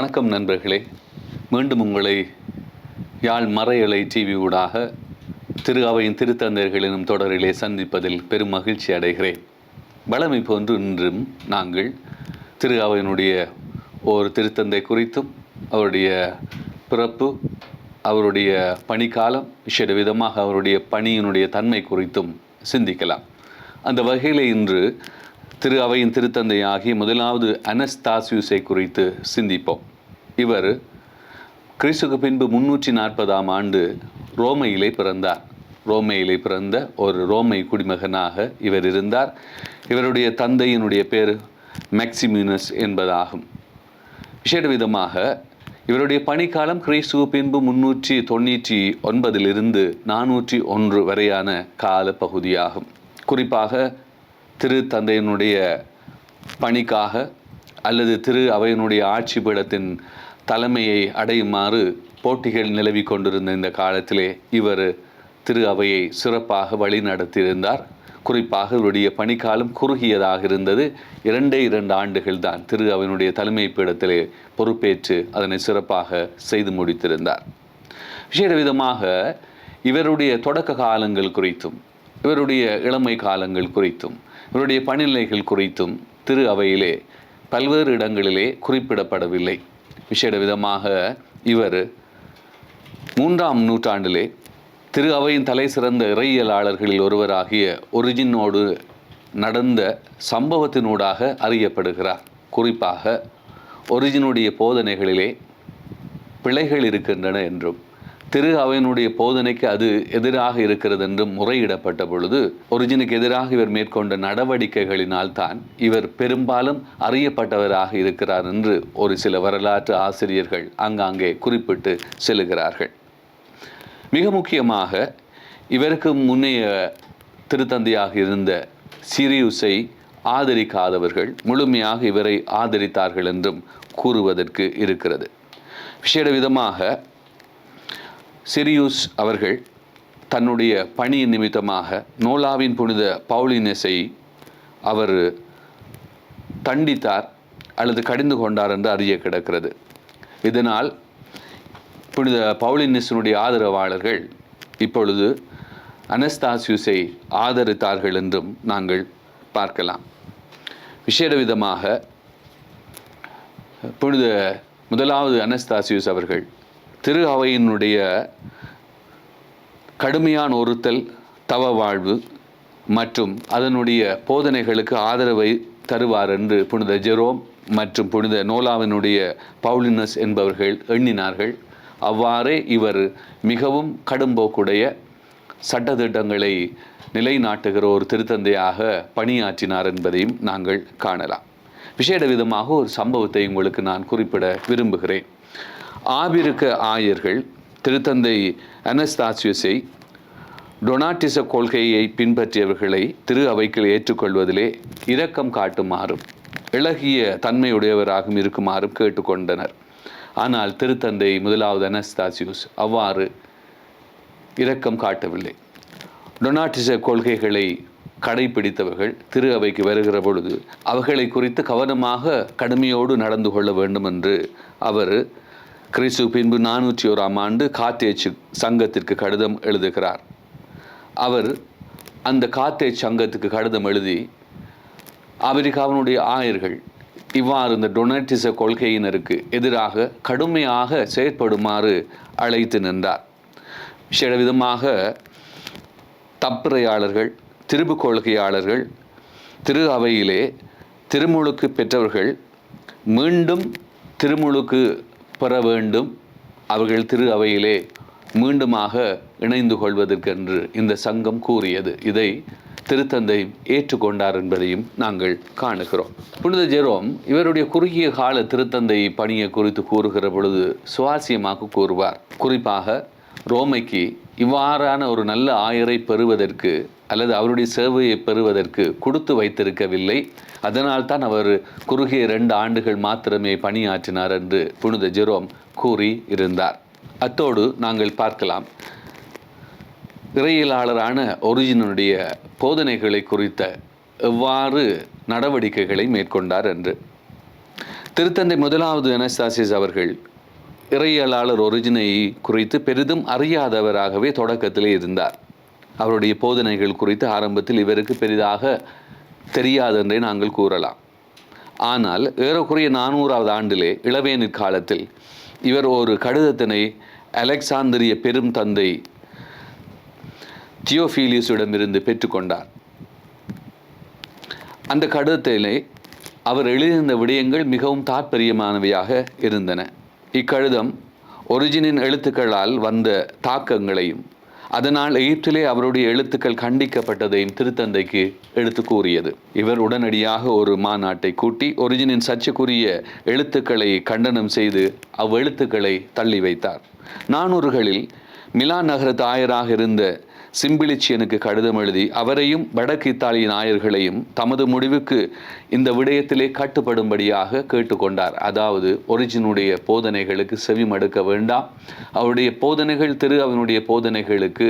வணக்கம் நண்பர்களே. மீண்டும் உங்களை யாழ் மறையலை டிவி ஊடாக திரு அவையின் எனும் தொடரிலே சந்திப்பதில் பெரும் மகிழ்ச்சி அடைகிறேன். வளமை போன்று இன்றும் நாங்கள் திரு அவையினுடைய ஒரு திருத்தந்தை குறித்தும் அவருடைய பிறப்பு அவருடைய பணிக்காலம் விசேட விதமாக அவருடைய பணியினுடைய தன்மை குறித்தும் சிந்திக்கலாம். அந்த வகையில் இன்று திரு அவையின் திருத்தந்தையாகிய முதலாவது அனஸ்தாசியூஸை குறித்து சிந்திப்போம். இவர் கிறிஸ்துக்கு பின்பு முன்னூற்றி நாற்பதாம் ஆண்டு ரோமையிலே பிறந்தார். ரோமையிலே பிறந்த ஒரு ரோமை குடிமகனாக இவர் இருந்தார். இவருடைய தந்தையினுடைய பேர் மேக்சிமினஸ் என்பதாகும். விசேட விதமாக இவருடைய பணிக்காலம் கிறிஸ்துவ பின்பு முன்னூற்றி தொண்ணூற்றி ஒன்பதிலிருந்து நானூற்றி ஒன்று வரையான கால பகுதியாகும். குறிப்பாக திரு தந்தையினுடைய பணிக்காக அல்லது திரு அவையினுடைய ஆட்சி பீடத்தின் தலைமையை அடையுமாறு போட்டிகள் நிலவி கொண்டிருந்த இந்த காலத்திலே இவர் திரு அவையை சிறப்பாக வழி நடத்தியிருந்தார் குறிப்பாக இவருடைய பணிக்காலம் குறுகியதாக இருந்தது. இரண்டே இரண்டு ஆண்டுகள் தான் திரு அவனுடைய தலைமை பீடத்திலே பொறுப்பேற்று அதனை சிறப்பாக செய்து முடித்திருந்தார். விசேட விதமாக இவருடைய தொடக்க காலங்கள் குறித்தும் இவருடைய இளமை காலங்கள் குறித்தும் இவருடைய பணிநிலைகள் குறித்தும் திரு அவையிலே பல்வேறு இடங்களிலே குறிப்பிடப்படவில்லை. விசேட விதமாக இவர் மூன்றாம் நூற்றாண்டிலே திரு அவையின் தலை சிறந்த இறையியலாளர்களில் ஒருவராகிய ஒரிஜினோடு நடந்த சம்பவத்தினூடாக அறியப்படுகிறார். குறிப்பாக ஒரிஜினுடைய போதனைகளிலே பிழைகள் இருக்கின்றன என்றும் திரு அவையினுடைய போதனைக்கு அது எதிராக இருக்கிறது என்று முறையிடப்பட்ட பொழுது ஒரிஜினுக்கு எதிராக இவர் மேற்கொண்ட நடவடிக்கைகளினால் தான் இவர் பெரும்பாலும் அறியப்பட்டவராக இருக்கிறார் என்று ஒரு சில வரலாற்று ஆசிரியர்கள் ஆங்காங்கே குறிப்பிட்டு செல்லுகிறார்கள். மிக முக்கியமாக இவருக்கு முன்னைய திருத்தந்தையாக இருந்த சிரியுஸை ஆதரிக்காதவர்கள் முழுமையாக இவரை ஆதரித்தார்கள் என்றும் கூறுவதற்கு இருக்கிறது. விசேட விதமாக சிரியூஸ் அவர்கள் தன்னுடைய பணியின் நிமித்தமாக நோலாவின் புனித பவுலினஸை அவர் தண்டித்தார் அல்லது கடிந்து கொண்டார் என்று அறிய கிடக்கிறது. இதனால் புனித பவுலினிஸனுடைய ஆதரவாளர்கள் இப்பொழுது அனஸ்தாசியூஸை ஆதரித்தார்கள் என்றும் நாங்கள் பார்க்கலாம். விசேட விதமாக புனித முதலாவது அனஸ்தாசியூஸ் அவர்கள் திரு அவையினுடைய கடுமையான ஒருத்தல் தவ வாழ்வு மற்றும் அதனுடைய போதனைகளுக்கு ஆதரவை தருவார் என்று புனித ஜெரோம் மற்றும் புனித நோலாவினுடைய பவுலினஸ் என்பவர்கள் எண்ணினார்கள். அவ்வாறே இவர் மிகவும் கடும்போக்குடைய சட்டத்திட்டங்களை நிலைநாட்டுகிற ஒரு திருத்தந்தையாக பணியாற்றினார் என்பதையும் நாங்கள் காணலாம். விசேட விதமாக ஒரு சம்பவத்தை உங்களுக்கு நான் குறிப்பிட விரும்புகிறேன். ஆபிருக்க ஆயர்கள் திருத்தந்தை அனஸ்தாசியஸை டொனாட்டிச கொள்கையை பின்பற்றியவர்களை திரு அவைக்கில் ஏற்றுக்கொள்வதிலே இரக்கம் காட்டுமாறும் இளகிய தன்மையுடையவராகவும் இருக்குமாறும் கேட்டுக்கொண்டனர். ஆனால் திருத்தந்தை முதலாவது அனஸ்தாசியூஸ் அவ்வாறு இரக்கம் காட்டவில்லை. டொனாட்டிச கொள்கைகளை கடைபிடித்தவர்கள் திரு அவைக்கு வருகிற பொழுது அவர்களை குறித்து கவனமாக கடுமையோடு நடந்து கொள்ள வேண்டும் என்று அவர் கிறிஸ்து பின்பு நானூற்றி ஓராம் ஆண்டு காத்தேச்சு சங்கத்திற்கு கடிதம் எழுதுகிறார். அவர் அந்த காத்தேஜ் சங்கத்துக்கு கடிதம் எழுதி அமெரிக்காவினுடைய ஆயர்கள் இவ்வாறு இந்த டொனட்டிச கொள்கையினருக்கு எதிராக கடுமையாக செயற்படுமாறு அழைத்து நின்றார். சில விதமாக தப்புரையாளர்கள் திருப்பு கொள்கையாளர்கள் திரு அவையிலே திருமுழுக்கு பெற்றவர்கள் மீண்டும் திருமுழுக்கு பெற வேண்டும். அவர்கள் திரு அவையிலே மீண்டுமாக இணைந்து கொள்வதற்கென்று இந்த சங்கம் கூறியது. இதை திருத்தந்தை ஏற்றுக்கொண்டார் என்பதையும் நாங்கள் காணுகிறோம். புனித ஜெரோம் இவருடைய குறுகிய கால திருத்தந்தை பணியை குறித்து கூறுகிற பொழுது சுவாரஸ்யமாக கூறுவார். குறிப்பாக ரோமைக்கு இவ்வாறான ஒரு நல்ல ஆயரை பெறுவதற்கு அல்லது அவருடைய சேவையை பெறுவதற்கு கொடுத்து வைத்திருக்கவில்லை. அதனால் தான் அவர் குறுகிய ரெண்டு ஆண்டுகள் மாத்திரமே பணியாற்றினார் என்று புனித ஜெரோம் கூறி இருந்தார் அத்தோடு நாங்கள் பார்க்கலாம். இறையியலாளரான ஒரிஜினுடைய போதனைகளை குறித்த எவ்வாறு நடவடிக்கைகளை மேற்கொண்டார் என்று. திருத்தந்தை முதலாவது அனஸ்தாசிஸ் அவர்கள் இறையியலாளர் ஒரிஜினை குறித்து பெரிதும் அறியாதவராகவே தொடக்கத்திலே இருந்தார். அவருடைய போதனைகள் குறித்து ஆரம்பத்தில் இவருக்கு பெரிதாக தெரியாதென்றே நாங்கள் கூறலாம். ஆனால் ஏறக்குறைய நானூறாவது ஆண்டிலே இளவேனிற் காலத்தில் இவர் ஒரு கடிதத்தினை அலெக்சாந்திரிய பெரும் தந்தை தியோஃபீலியஸிடமிருந்து பெற்றுக்கொண்டார் அந்த கடிதத்திலே அவர் எழுதியிருந்த விடயங்கள் மிகவும் தாற்பயமானவையாக இருந்தன. இக்கழுதம் ஒரிஜினின் எழுத்துக்களால் வந்த தாக்கங்களையும் அதனால் எகிப்திலே அவருடைய எழுத்துக்கள் கண்டிக்கப்பட்டதையும் திருத்தந்தைக்கு எடுத்து கூறியது. இவர் உடனடியாக ஒரு மாநாட்டை கூட்டி ஒரிஜினின் சர்ச்சைக்குரிய எழுத்துக்களை கண்டனம் செய்து அவ்வெழுத்துக்களை தள்ளி வைத்தார். நானூறுகளில் மிலான் நகரத்து ஆயராக இருந்த சிம்பிளிச்சியனுக்கு கடிதம் எழுதி அவரையும் வடக்கு இத்தாலிய நாயர்களையும் தமது முடிவுக்கு இந்த விடயத்திலே கட்டுப்படும்படியாக கேட்டுக்கொண்டார். அதாவது ஒரிஜினுடைய போதனைகளுக்கு செவி மடுக்க வேண்டாம். அவருடைய போதனைகள் திரு அவனுடைய போதனைகளுக்கு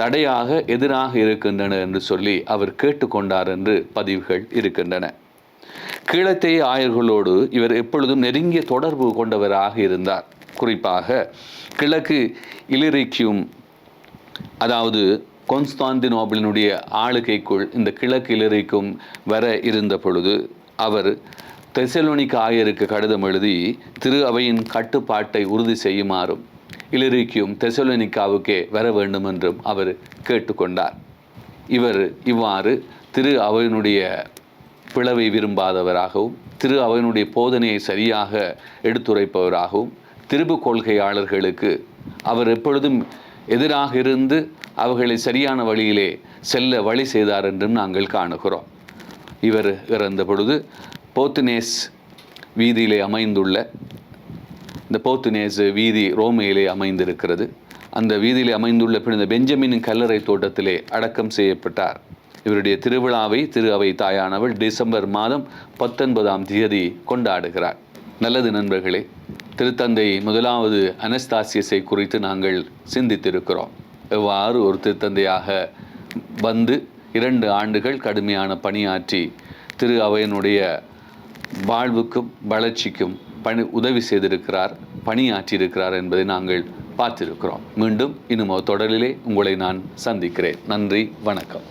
தடையாக எதிராக இருக்கின்றன என்று சொல்லி அவர் கேட்டுக்கொண்டார் என்று பதிவுகள் இருக்கின்றன. கீழத்தேய ஆயர்களோடு இவர் எப்பொழுதும் நெருங்கிய தொடர்பு கொண்டவராக இருந்தார். குறிப்பாக கிழக்கு இலிரிக்கியும் அதாவது கொன்ஸ்தாந்தினோபிளினுடைய ஆளுகைக்குள் இந்த கிழக்கு இலரிக்கும் வர இருந்த பொழுது அவர் தெசலோனிக்க ஆயருக்கு கடிதம் எழுதி திரு அவையின் கட்டுப்பாட்டை உறுதி செய்யுமாறும் இலரிக்கும் தெசலோனிக்காவுக்கே வர வேண்டும் என்றும் அவர் கேட்டுக்கொண்டார். இவர் இவ்வாறு திரு அவையினுடைய பிளவை விரும்பாதவராகவும் திரு அவையினுடைய போதனையை சரியாக எடுத்துரைப்பவராகவும் திருப்பு கொள்கையாளர்களுக்கு அவர் எப்பொழுதும் எதிராக இருந்து அவர்களை சரியான வழியிலே செல்ல வழி செய்தார் என்றும் நாங்கள் காணுகிறோம். இவர் இறந்த பொழுது போத்துனேஸ் வீதியிலே அமைந்துள்ள இந்த போத்துனேஸ் வீதி ரோமையிலே அமைந்திருக்கிறது. அந்த வீதியிலே அமைந்துள்ள பிறந்த பெஞ்சமினின் கல்லறை தோட்டத்திலே அடக்கம் செய்யப்பட்டார். இவருடைய திருவிழாவை திரு அவை தாயானவள் டிசம்பர் மாதம் பத்தொன்பதாம் தேதி கொண்டாடுகிறார். நல்லது நண்பர்களே திருத்தந்தை முதலாவது அனஸ்தாசியஸை குறித்து நாங்கள் சிந்தித்திருக்கிறோம். எவ்வாறு ஒரு திருத்தந்தையாக வந்து இரண்டு ஆண்டுகள் கடுமையான பணியாற்றி திரு அவையனுடைய வாழ்வுக்கும் வளர்ச்சிக்கும் பணி உதவி செய்திருக்கிறார் பணியாற்றியிருக்கிறார் என்பதை நாங்கள் பார்த்திருக்கிறோம். மீண்டும் இன்னும் தொடரிலே உங்களை நான் சந்திக்கிறேன். நன்றி வணக்கம்.